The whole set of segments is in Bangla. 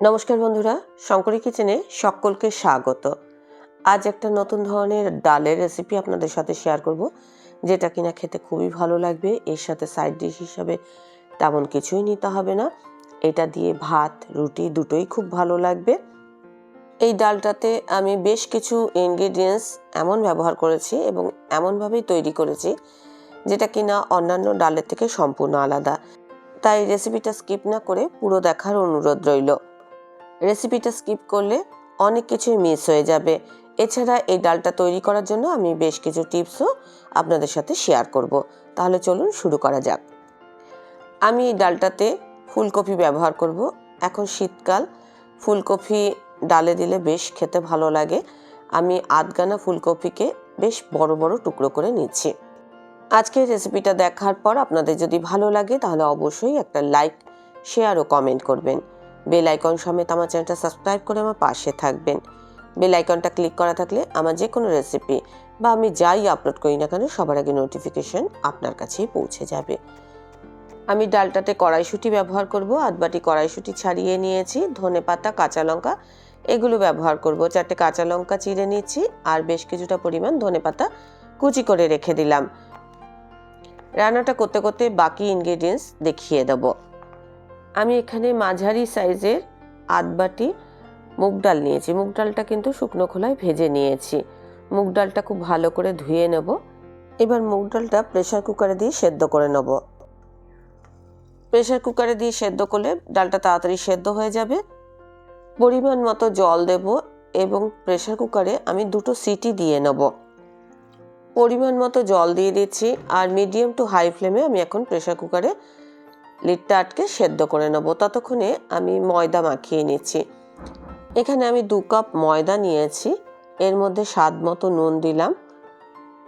নমস্কার বন্ধুরা, শঙ্করী কিচেনে সকলকে স্বাগত। আজ একটা নতুন ধরনের ডালের রেসিপি আপনাদের সাথে শেয়ার করব, যেটা কিনা খেতে খুবই ভালো লাগবে। এর সাথে সাইড ডিশ হিসাবে তেমন কিছুই নিতে হবে না। এটা দিয়ে ভাত, রুটি দুটোই খুব ভালো লাগবে। এই ডালটাতে আমি বেশ কিছু ইনগ্রিডিয়েন্টস এমন ব্যবহার করেছি এবং এমনভাবেই তৈরি করেছি, যেটা কিনা অন্যান্য ডালের থেকে সম্পূর্ণ আলাদা। তাই রেসিপিটা স্কিপ না করে পুরো দেখার অনুরোধ রইল। রেসিপিটা স্কিপ করলে অনেক কিছুই মিস হয়ে যাবে। এছাড়া এই ডালটা তৈরি করার জন্য আমি বেশ কিছু টিপসও আপনাদের সাথে শেয়ার করব। তাহলে চলুন শুরু করা যাক। আমি এই ডালটাতে ফুলকপি ব্যবহার করব। এখন শীতকাল, ফুলকপি ডালে দিলে বেশ খেতে ভালো লাগে। আমি আধগানা ফুলকপিকে বেশ বড় বড় টুকরো করে নিচ্ছি। আজকের রেসিপিটা দেখার পর আপনাদের যদি ভালো লাগে তাহলে অবশ্যই একটা লাইক, শেয়ার ও কমেন্ট করবেন। বেল আইকন সমেত আমার চ্যানেলটা সাবস্ক্রাইব করে আমার পাশে থাকবেন। বেল আইকনটা ক্লিক করা থাকলে আমার যে কোনো রেসিপি বা আমি যাই আপলোড করি না কেন সবার আগে নোটিফিকেশন আপনার কাছেই পৌঁছে যাবে। আমি ডালটাতে কড়াইশুঁটি ব্যবহার করব আধবাটি কড়াইশুঁটি ছাড়িয়ে নিয়েছি, ধনে পাতা, কাঁচা লঙ্কা, এগুলো ব্যবহার করব। চারটে কাঁচা লঙ্কা চিড়ে নিচ্ছি আর বেশ কিছুটা পরিমাণ ধনে পাতা কুচি করে রেখে দিলাম। রান্নাটা করতে করতে বাকি ইনগ্রিডিয়েন্টস দেখিয়ে দেব। আমি এখানে মাঝারি সাইজের আধ বাটি মুগ ডাল নিয়েছি। মুগ ডালটা কিন্তু শুকনো খোলায় ভেজে নিয়েছি। মুগ ডালটা খুব ভালো করে ধুয়ে নেব। এবার মুগ ডালটা প্রেশার কুকারে দিয়ে সেদ্ধ করে নেব। প্রেশার কুকারে দিয়ে সেদ্ধ করলে ডালটা তাড়াতাড়ি সেদ্ধ হয়ে যাবে। পরিমাণ মতো জল দেব এবং প্রেশার কুকারে আমি দুটো সিটি দিয়ে নেব। পরিমাণ মতো জল দিয়ে দিচ্ছি আর মিডিয়াম টু হাই ফ্লেমে আমি এখন প্রেশার কুকারে লিডটা আটকে সেদ্ধ করে নেব। ততক্ষণে আমি ময়দা মাখিয়ে নিচ্ছি। এখানে আমি দু কাপ ময়দা নিয়েছি। এর মধ্যে স্বাদ মতো নুন দিলাম।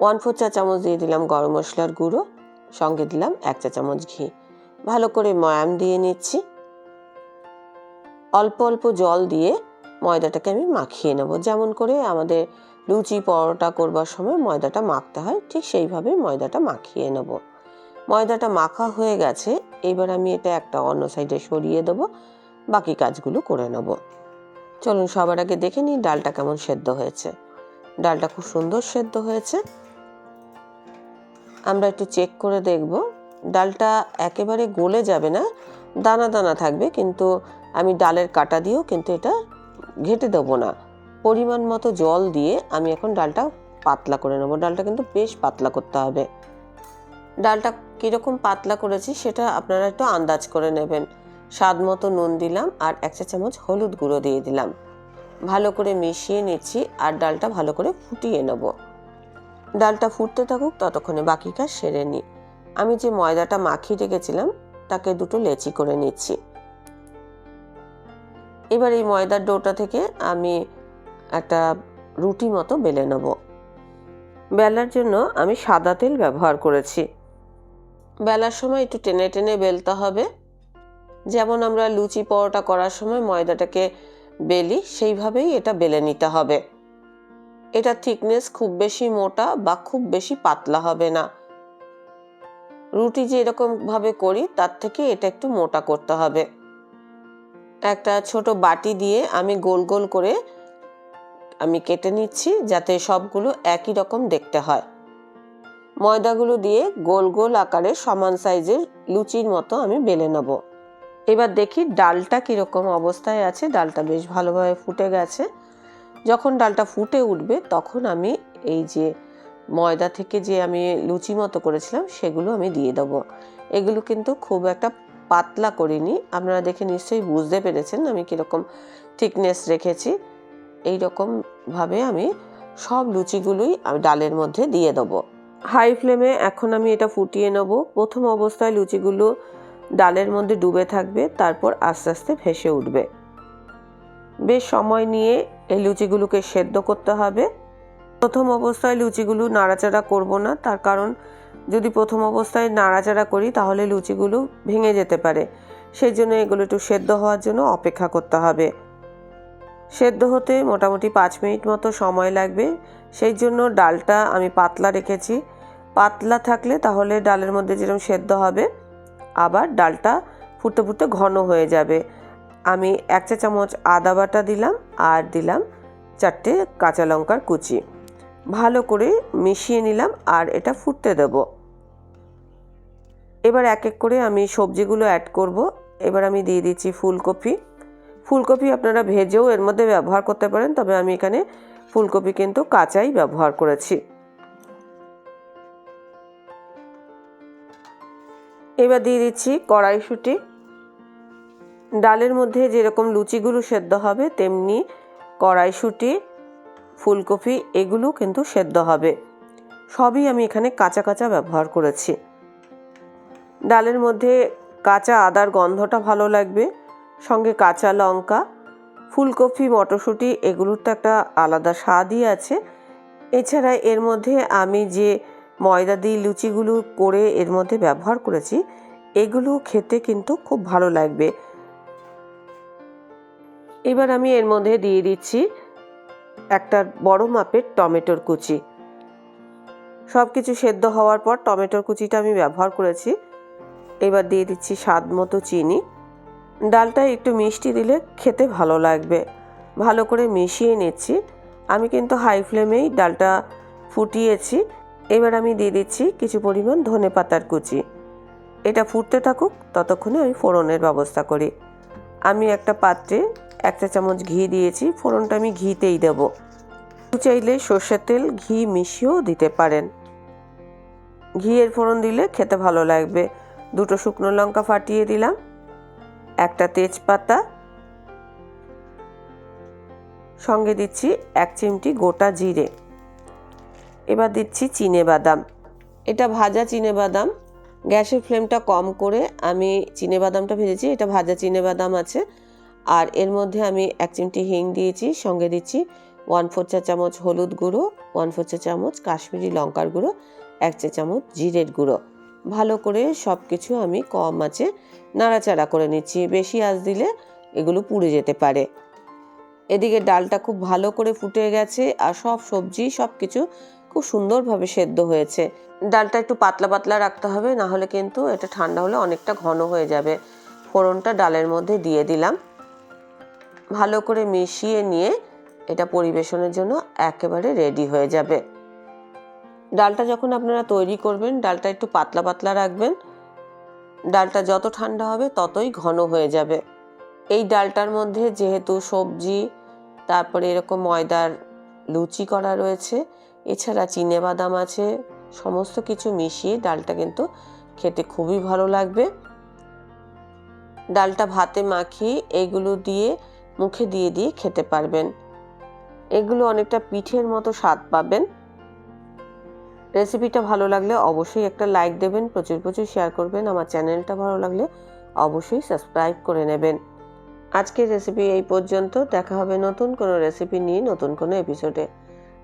ওয়ান ফোর চা চামচ দিয়ে দিলাম গরম মশলার গুঁড়ো। সঙ্গে দিলাম এক চা চামচ ঘি। ভালো করে ময়াম দিয়ে নিচ্ছি। অল্প অল্প জল দিয়ে ময়দাটাকে আমি মাখিয়ে নেব। যেমন করে আমাদের লুচি পরোটা করবার সময় ময়দাটা মাখতে হয়, ঠিক সেইভাবে ময়দাটা মাখিয়ে নেব। ময়দাটা মাখা হয়ে গেছে। এবার আমি এটা একটা অন্য সাইডে সরিয়ে দেবো, বাকি কাজগুলো করে নেব। চলুন সবার আগে দেখে নিই ডালটা কেমন সেদ্ধ হয়েছে। ডালটা খুব সুন্দর সেদ্ধ হয়েছে। আমরা একটু চেক করে দেখব। ডালটা একেবারে গলে যাবে না, দানা দানা থাকবে, কিন্তু আমি ডালের কাটা দিয়েও কিন্তু এটা ঘেটে দেবো না। পরিমাণ মতো জল দিয়ে আমি এখন ডালটা পাতলা করে নেব। ডালটা কিন্তু বেশ পাতলা করতে হবে। ডালটা কীরকম পাতলা করেছি সেটা আপনারা একটু আন্দাজ করে নেবেন। স্বাদ মতো নুন দিলাম আর এক চা চামচ হলুদ গুঁড়ো দিয়ে দিলাম। ভালো করে মিশিয়ে নিচ্ছি আর ডালটা ভালো করে ফুটিয়ে নেব। ডালটা ফুটতে থাকুক, ততক্ষণে বাকি কাজ সেরে নিই। আমি যে ময়দাটা মাখিয়ে রেখেছিলাম, তাকে দুটো লেচি করে নিচ্ছি। এবার এই ময়দার ডোটা থেকে আমি একটা রুটি মতো বেলে নেব। বেলার জন্য আমি সাদা তেল ব্যবহার করেছি। বেলার সময় একটু টেনে টেনে বেলতে হবে। যেমন আমরা লুচি পরোটা করার সময় ময়দাটাকে বেলি, সেইভাবেই এটা বেলে নিতে হবে। এটা থিকনেস খুব বেশি মোটা বা খুব বেশি পাতলা হবে না। রুটি যে এরকম ভাবে করি, তার থেকে এটা একটু মোটা করতে হবে। একটা ছোট বাটি দিয়ে আমি গোল গোল করে আমি কেটে নিচ্ছি, যাতে সবগুলো একই রকম দেখতে হয়। ময়দাগুলো দিয়ে গোল গোল আকারে সমান সাইজের লুচির মতো আমি বেলে নেব। এবার দেখি ডালটা কীরকম অবস্থায় আছে। ডালটা বেশ ভালোভাবে ফুটে গেছে। যখন ডালটা ফুটে উঠবে তখন আমি এই যে ময়দা থেকে যে আমি লুচি মতো করেছিলাম সেগুলো আমি দিয়ে দেবো। এগুলো কিন্তু খুব একটা পাতলা করিনি। আপনারা দেখে নিশ্চয়ই বুঝতে পেরেছেন আমি কীরকম থিকনেস রেখেছি। এই রকমভাবে আমি সব লুচিগুলোই আমি ডালের মধ্যে দিয়ে দেবো। হাই ফ্লেমে এখন আমি এটা ফুটিয়ে নেব। প্রথম অবস্থায় লুচিগুলো ডালের মধ্যে ডুবে থাকবে, তারপর আস্তে আস্তে ভেসে উঠবে। বেশ সময় নিয়ে এই লুচিগুলোকে সেদ্ধ করতে হবে। প্রথম অবস্থায় লুচিগুলো নাড়াচাড়া করব না, তার কারণ যদি প্রথম অবস্থায় নাড়াচাড়া করি, তাহলে লুচিগুলো ভেঙে যেতে পারে। সেই জন্য এগুলো একটু সেদ্ধ হওয়ার জন্য অপেক্ষা করতে হবে। সেদ্ধ হতে মোটামুটি পাঁচ মিনিট মতো সময় লাগবে। সেই জন্য ডালটা আমি পাতলা রেখেছি। পাতলা থাকলে তাহলে ডালের মধ্যে যেরকম সেদ্ধ হবে, আবার ডালটা ফুটতে ফুটতে ঘন হয়ে যাবে। আমি এক চা চামচ আদা বাটা দিলাম আর দিলাম চারটে কাঁচা লঙ্কার কুচি। ভালো করে মিশিয়ে নিলাম আর এটা ফুটতে দেব। এবার এক এক করে আমি সবজিগুলো অ্যাড করব। এবার আমি দিয়ে দিচ্ছি ফুলকপি। ফুলকপি আপনারা ভেজেও এর মধ্যে ব্যবহার করতে পারেন, তবে আমি এখানে ফুলকপি কিন্তু কাঁচাই ব্যবহার করেছি। এবার দিয়ে দিচ্ছি কড়াইশুঁটি। ডালের মধ্যে যেরকম লুচিগুলো সেদ্ধ হবে, তেমনি কড়াইশুঁটি, ফুলকপি, এগুলো কিন্তু সেদ্ধ হবে। সবই আমি এখানে কাঁচা কাঁচা ব্যবহার করেছি। ডালের মধ্যে কাঁচা আদার গন্ধটা ভালো লাগবে। সঙ্গে কাঁচা লঙ্কা, ফুলকপি, মটরশুঁটি, এগুলোর তো একটা আলাদা স্বাদই আছে। এছাড়া এর মধ্যে আমি যে ময়দা দিয়ে লুচিগুলো করে এর মধ্যে ব্যবহার করেছি। এগুলো খেতে কিন্তু খুব ভালো লাগবে। এবার আমি এর মধ্যে দিয়ে দিচ্ছি একটা বড় মাপের টমেটোর কুচি। সব কিছু সেদ্ধ হওয়ার পর টমেটোর কুচিটা আমি ব্যবহার করেছি। এবার দিয়ে দিচ্ছি স্বাদ মতো চিনি। ডালটা একটু মিষ্টি দিলে খেতে ভালো লাগবে। ভালো করে মিশিয়ে নিচ্ছি। আমি কিন্তু হাই ফ্লেমেই ডালটা ফুটিয়েছি। এবার আমি দিয়ে দিচ্ছি কিছু পরিমাণ ধনে পাতার কুচি। এটা ফুটতে থাকুক, ততক্ষণে আমি ফোড়নের ব্যবস্থা করি। আমি একটা পাত্রে একটা চামচ ঘি দিয়েছি, ফোড়নটা আমি ঘিতেই দেব। চাইলে সর্ষের তেল, ঘি মিশিয়েও দিতে পারেন। ঘিয়ের ফোড়ন দিলে খেতে ভালো লাগবে। দুটো শুকনো লঙ্কা ফাটিয়ে দিলাম, একটা তেজপাতা। সঙ্গে দিচ্ছি এক চিমটি গোটা জিরে। এবার দিচ্ছি চিনে বাদাম। এটা ভাজা চিনে বাদাম। গ্যাসের ফ্লেমটা কম করে আমি চিনে বাদামটা ভেজেছি, এটা ভাজা চিনে বাদাম আছে। আর এর মধ্যে আমি এক চিমটি হিং দিয়েছি, সঙ্গে দিচ্ছি ওয়ান ফোর চা চামচ হলুদ গুঁড়ো, ওয়ান ফোর চা চামচ কাশ্মীরি লঙ্কার গুঁড়ো, এক চা চামচ জিরের গুঁড়ো। ভালো করে সব কিছু আমি কম আছে নাড়াচাড়া করে নিচ্ছি, বেশি আঁচ দিলে এগুলো পুড়ে যেতে পারে। এদিকে ডালটা খুব ভালো করে ফুটে গেছে আর সব সবজি সব কিছু খুব সুন্দরভাবে সেদ্ধ হয়েছে। ডালটা একটু পাতলা পাতলা রাখতে হবে, না হলে কিন্তু এটা ঠান্ডা হলে অনেকটা ঘন হয়ে যাবে। ফোড়নটা ডালের মধ্যে দিয়ে দিলাম। ভালো করে মিশিয়ে নিয়ে এটা পরিবেশনের জন্য একেবারে রেডি হয়ে যাবে। ডালটা যখন আপনারা তৈরি করবেন, ডালটা একটু পাতলা পাতলা রাখবেন। ডালটা যত ঠান্ডা হবে ততই ঘন হয়ে যাবে। এই ডালটার মধ্যে যেহেতু সবজি, তারপরে এরকম ময়দার লুচি করা রয়েছে এছাড়া চিনে বাদাম আছে। সমস্ত কিছু মিশিয়ে ডালটা কিন্তু খেতে খুবই ভালো লাগবে। ডালটা ভাতে মাখিয়ে এগুলো দিয়ে মুখে দিয়ে দিয়ে খেতে পারবেন। এগুলো অনেকটা পিঠের মতো স্বাদ পাবেন। রেসিপিটা ভালো লাগলে অবশ্যই একটা লাইক দেবেন, প্রচুর প্রচুর শেয়ার করবেন। আমার চ্যানেলটা ভালো লাগলে অবশ্যই সাবস্ক্রাইব করে নেবেন। আজকের রেসিপি এই পর্যন্ত। দেখা হবে নতুন কোনো রেসিপি নিয়ে নতুন কোনো এপিসোডে